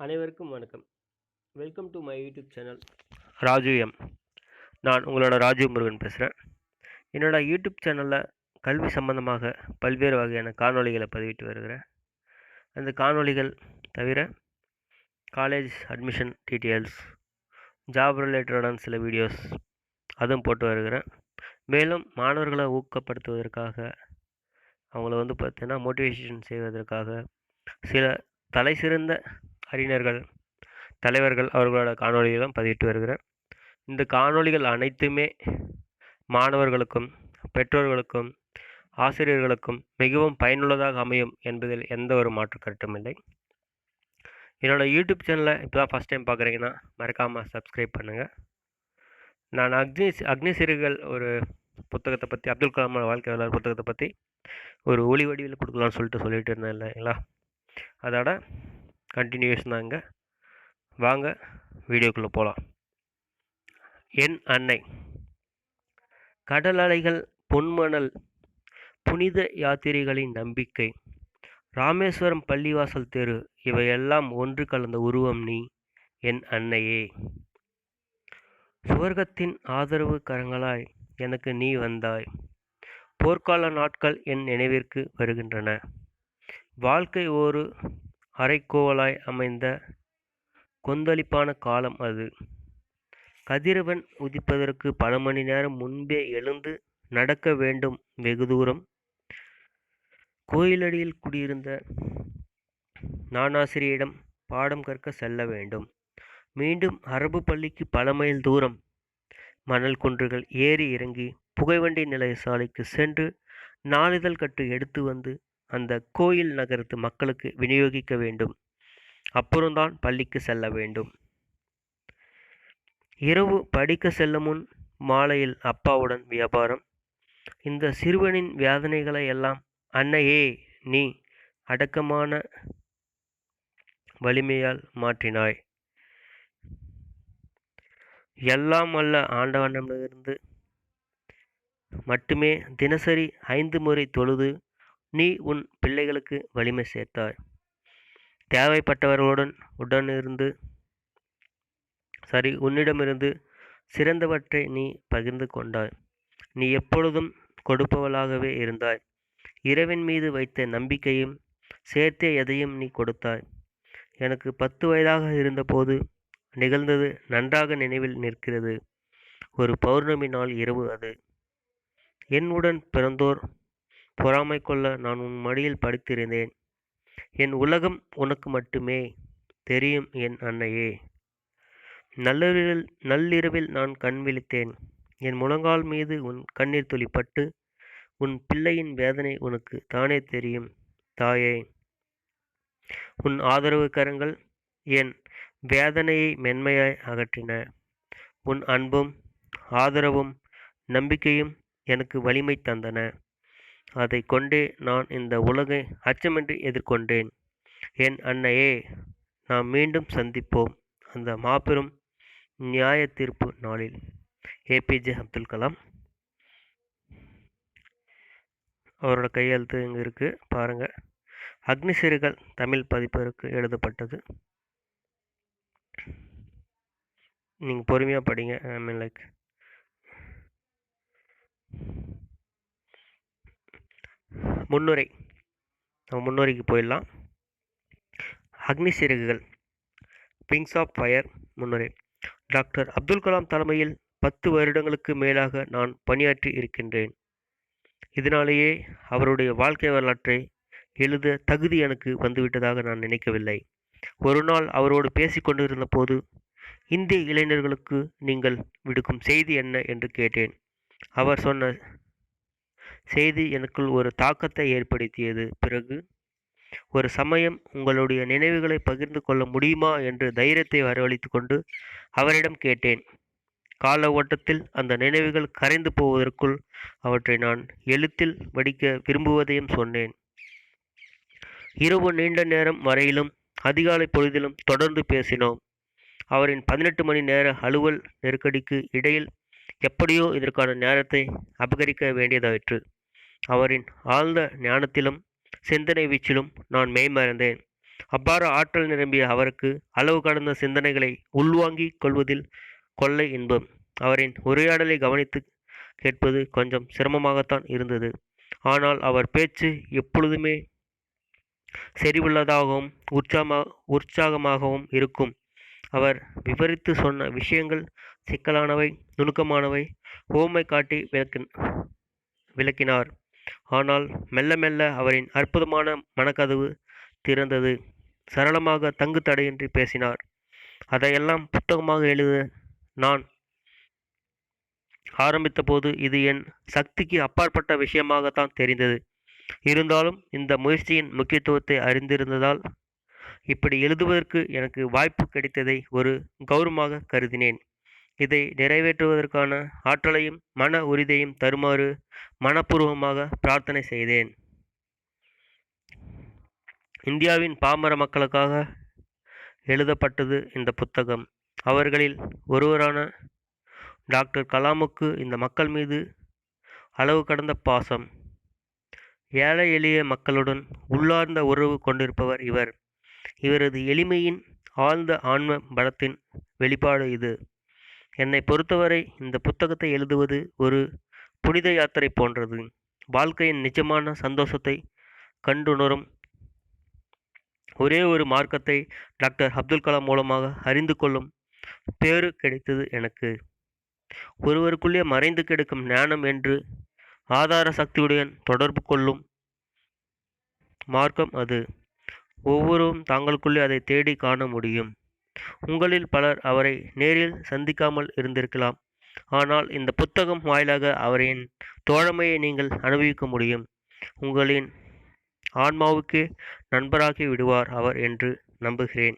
அனைவருக்கும் வணக்கம். Welcome to my YouTube channel Raju M. நான் உங்களோட ராஜீவ் முருகன் பேசுகிறேன் என்னோட யூடியூப் சேனலில் கல்வி சம்பந்தமாக பல்வேறு வகையான காணொளிகளை பதிவிட்டு வருகிறேன். அந்த காணொளிகள் தவிர காலேஜ் அட்மிஷன் டீட்டெயில்ஸ் ஜாப் ரிலேட்டடான சில வீடியோஸ் அதுவும் போட்டு வருகிறேன். மேலும் மாணவர்களை ஊக்கப்படுத்துவதற்காக அவங்கள வந்து பார்த்தீங்கன்னா மோட்டிவேஷன் செய்வதற்காக சில தலை சிறந்த அறிஞர்கள் தலைவர்கள் அவர்களோட காணொளிகளும் பதிவிட்டு வருகிறேன். இந்த காணொளிகள் அனைத்துமே மாணவர்களுக்கும் பெற்றோர்களுக்கும் ஆசிரியர்களுக்கும் மிகவும் பயனுள்ளதாக அமையும் என்பதில் எந்த ஒரு மாற்று கருத்தும் இல்லை. என்னோடய யூடியூப் சேனலை இப்போ தான் ஃபஸ்ட் டைம் பார்க்குறீங்கன்னா மறக்காமல் சப்ஸ்கிரைப் பண்ணுங்கள் நான் அக்னி அக்னி சிறுகள் ஒரு புத்தகத்தை பற்றி அப்துல் கலாம் வாழ்க்கை வரலாறு புத்தகத்தை பற்றி ஒரு ஒளி வடிவில் கொடுக்கலாம்னு சொல்லிட்டு சொல்லிட்டு இருந்தேன் இல்லைங்களா? அதோட கண்டினியூஷன் தாங்க. வாங்க வீடியோக்குள்ளே போகலாம் என் அன்னை. கடல் அலைகள் பொன்மணல் புனித யாத்திரைகளின் நம்பிக்கை. ராமேஸ்வரம் பள்ளிவாசல் தெரு இவையெல்லாம் ஒன்று கலந்த உருவம் நீ என் அன்னையே. சுவர்க்கத்தின் ஆதரவு கரங்களாய் எனக்கு நீ வந்தாய். போர்க்கால நாட்கள் என் நினைவிற்கு வருகின்றன. வாழ்க்கை ஒரு அரைக்கோவலாய் அமைந்த கொந்தளிப்பான காலம் அது. கதிரவன் உதிப்பதற்கு பல மணி நேரம் முன்பே எழுந்து நடக்க வேண்டும் வெகு தூரம். கோயிலடியில் குடியிருந்த நானாசிரியிடம் பாடம் கற்க செல்ல வேண்டும். மீண்டும் அரபு பள்ளிக்கு பல மைல் தூரம் மணல் குன்றுகள் ஏறி இறங்கி புகைவண்டி நிலைய சாலைக்கு சென்று நாளிதழ் கட்டு எடுத்து வந்து அந்த கோயில் நகரத்து மக்களுக்கு விநியோகிக்க வேண்டும். அப்புறம்தான் பள்ளிக்கு செல்ல வேண்டும். இரவு படிக்க செல்ல முன் மாலையில் அப்பாவுடன் வியாபாரம். இந்த சிறுவனின் வேதனைகளை எல்லாம் அன்னையே நீ அடக்கமான வலிமையால் மாற்றினாய். எல்லாம் அல்ல ஆண்டவனிடமிருந்து மட்டுமே தினசரி ஐந்து முறை தொழுது நீ உன் பிள்ளைகளுக்கு வலிமை சேர்த்தாய். தேவைப்பட்டவர்களுடன் உடனிருந்து சரி உன்னிடமிருந்து சிறந்தவற்றை நீ பகிர்ந்து கொண்டாய். நீ எப்பொழுதும் கொடுப்பவளாகவே இருந்தாய். இரவின் மீது வைத்த நம்பிக்கையும் சேர்த்தே எதையும் நீ கொடுத்தாய். எனக்கு பத்து வயதாக இருந்தபோது நிகழ்ந்தது நன்றாக நினைவில் நிற்கிறது. ஒரு பௌர்ணமி நாள் இரவு அது. என்னுடன் பிறந்தோர் பொறாமை கொள்ள நான் உன் மடியில் படுத்திருந்தேன். என் உலகம் உனக்கு மட்டுமே தெரியும் என் அன்னையே. நள்ளிரவில் நள்ளிரவில் நான் கண் விழித்தேன். என் முழங்கால் மீது உன் கண்ணீர் துளிப்பட்டு உன் பிள்ளையின் வேதனை உனக்கு தானே தெரியும் தாயே. உன் ஆதரவு கரங்கள் என் வேதனையை மென்மையாய் அகற்றின. உன் அன்பும் ஆதரவும் நம்பிக்கையும் எனக்கு வலிமை தந்தன. அதை கொண்டே நான் இந்த உலகை அச்சமின்றி எதிர்கொண்டேன். என் அன்னையே நாம் மீண்டும் சந்திப்போம் அந்த மாபெரும் நியாய தீர்ப்பு நாளில் ஏபிஜே அப்துல் கலாம். அவரோட கையெழுத்து இங்கே இருக்குது பாருங்கள் அக்னிசிறுகள் தமிழ் பதிப்பிற்கு எழுதப்பட்டது. நீங்கள் பொறுமையாக படிங்க ஐ மீன் லைக் முன்னுரை. நம்ம முன்னுரைக்கு போயிடலாம். Agni Siragugal. Wings of Fire முன்னுரை. டாக்டர் அப்துல் கலாம் தலைமையில் பத்து வருடங்களுக்கு மேலாக நான் பணியாற்றி இருக்கின்றேன். இதனாலேயே அவருடைய வாழ்க்கை வரலாற்றை எழுத தகுதி எனக்கு வந்துவிட்டதாக நான் நினைக்கவில்லை. ஒரு நாள் அவரோடு பேசிக்கொண்டிருந்த போது இந்திய இளைஞர்களுக்கு நீங்கள் விடுக்கும் செய்தி என்ன? என்று கேட்டேன். அவர் சொன்ன செய்தி எனக்குள் ஒரு தாக்கத்தை ஏற்படுத்தியது. பிறகு ஒரு சமயம் உங்களுடைய நினைவுகளை பகிர்ந்து கொள்ள முடியுமா என்று தைரியத்தை வரவழைத்து கொண்டு அவரிடம் கேட்டேன். கால ஓட்டத்தில் அந்த நினைவுகள் கரைந்து போவதற்குள் அவற்றை நான் எழுத்தில் வடிக்க விரும்புவதையும் சொன்னேன். இரவு நீண்ட நேரம் வரையிலும் அதிகாலை பொழுதிலும் தொடர்ந்து பேசினோம். அவரின் பதினெட்டு மணி நேர அலுவல் நெருக்கடிக்கு இடையில் எப்படியோ இதற்கான நேரத்தை அபகரிக்க வேண்டியதாயிற்று. அவரின் ஆழ்ந்த ஞானத்திலும் சிந்தனை வீச்சிலும் நான் மேம்பறந்தேன் அப்பாறு ஆற்றல் நிரம்பிய அவருக்கு அளவு கடந்த சிந்தனைகளை உள்வாங்கிக் கொள்வதில் கொள்ளை இன்பம். அவரின் உரையாடலை கவனித்து கேட்பது கொஞ்சம் சிரமமாகத்தான் இருந்தது. ஆனால் அவர் பேச்சு எப்பொழுதுமே செறிவுள்ளதாகவும் உற்சாகமா உற்சாகமாகவும் இருக்கும். அவர் விவரித்து சொன்ன விஷயங்கள் சிக்கலானவை நுணுக்கமானவை ஓமை காட்டி விளக்கின் விளக்கினார். ஆனால் மெல்ல மெல்ல அவரின் அற்புதமான மனக்கதவு திறந்தது. சரளமாக தங்கு தடையின்றி பேசினார். அதையெல்லாம் புத்தகமாக எழுத நான் ஆரம்பித்தபோது இது என் சக்திக்கு அப்பாற்பட்ட விஷயமாகத்தான் தெரிந்தது. இருந்தாலும் இந்த முயற்சியின் முக்கியத்துவத்தை அறிந்திருந்ததால் இப்படி எழுதுவதற்கு எனக்கு வாய்ப்பு கிடைத்ததை ஒரு கௌரவமாக கருதினேன். இதை நிறைவேற்றுவதற்கான ஆற்றலையும் மன உறுதியையும் தருமாறு மனப்பூர்வமாக பிரார்த்தனை செய்தேன். இந்தியாவின் பாமர மக்களுக்காக எழுதப்பட்டது இந்த புத்தகம். அவர்களில் ஒருவரான டாக்டர் கலாமுக்கு இந்த மக்கள் மீது அளவு கடந்த பாசம். ஏழை எளிய மக்களுடன் உள்ளார்ந்த உறவு கொண்டிருப்பவர் இவர். இவரது எளிமையின் ஆழ்ந்த ஆன்ம பலத்தின் வெளிப்பாடு இது. என்னை பொறுத்தவரை இந்த புத்தகத்தை எழுதுவது ஒரு புனித யாத்திரை போன்றது. வாழ்க்கையின் நிஜமான சந்தோஷத்தை கண்டுணரும். ஒரே ஒரு மார்க்கத்தை டாக்டர் அப்துல் கலாம் மூலமாக அறிந்து கொள்ளும் பேறு கிடைத்தது எனக்கு. ஒருவருக்குள்ளே மறைந்து கிடக்கும் ஞானம் என்று ஆதார சக்தியுடன் தொடர்பு கொள்ளும் மார்க்கம் அது. ஒவ்வொருவரும் தாங்களுக்குள்ளே அதை தேடி காண முடியும். உங்களில் பலர் அவரை நேரில் சந்திக்காமல் இருந்திருக்கலாம். ஆனால் இந்த புத்தகம் வாயிலாக அவரின் தோழமையை நீங்கள் அனுபவிக்க முடியும். உங்களின் ஆன்மாவுக்கு நண்பராகி விடுவார் அவர் என்று நம்புகிறேன்.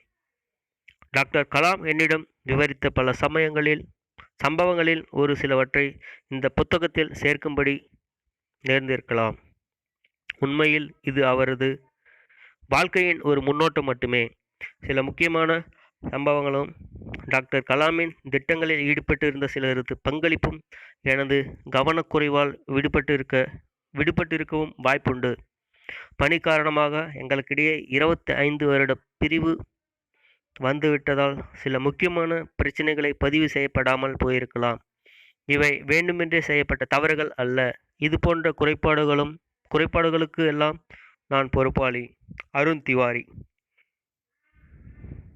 டாக்டர் கலாம் என்னிடம் விவரித்த பல சமயங்களில் சம்பவங்களில் ஒரு சிலவற்றை இந்த புத்தகத்தில் சேர்க்கும்படி நேர்ந்திருக்கலாம். உண்மையில் இது அவரது வாழ்க்கையின் ஒரு முன்னோட்டம் மட்டுமே. சில முக்கியமான சம்பவங்களும் டாக்டர் கலாமின் திட்டங்களில் ஈடுபட்டிருந்த சிலரது பங்களிப்பும் எனது கவனக்குறைவால் விடுபட்டிருக்க விடுபட்டிருக்கவும் வாய்ப்புண்டு. பணி காரணமாக எங்களுக்கிடையே இருபத்தி ஐந்து வருட பிரிவு வந்துவிட்டதால் சில முக்கியமான பிரச்சனைகளை பதிவு செய்யப்படாமல் போயிருக்கலாம். இவை வேண்டுமென்றே செய்யப்பட்ட தவறுகள் அல்ல. இது போன்ற குறைபாடுகளும் குறைபாடுகளுக்கு எல்லாம் நான் பொறுப்பாளி. அருண் திவாரி.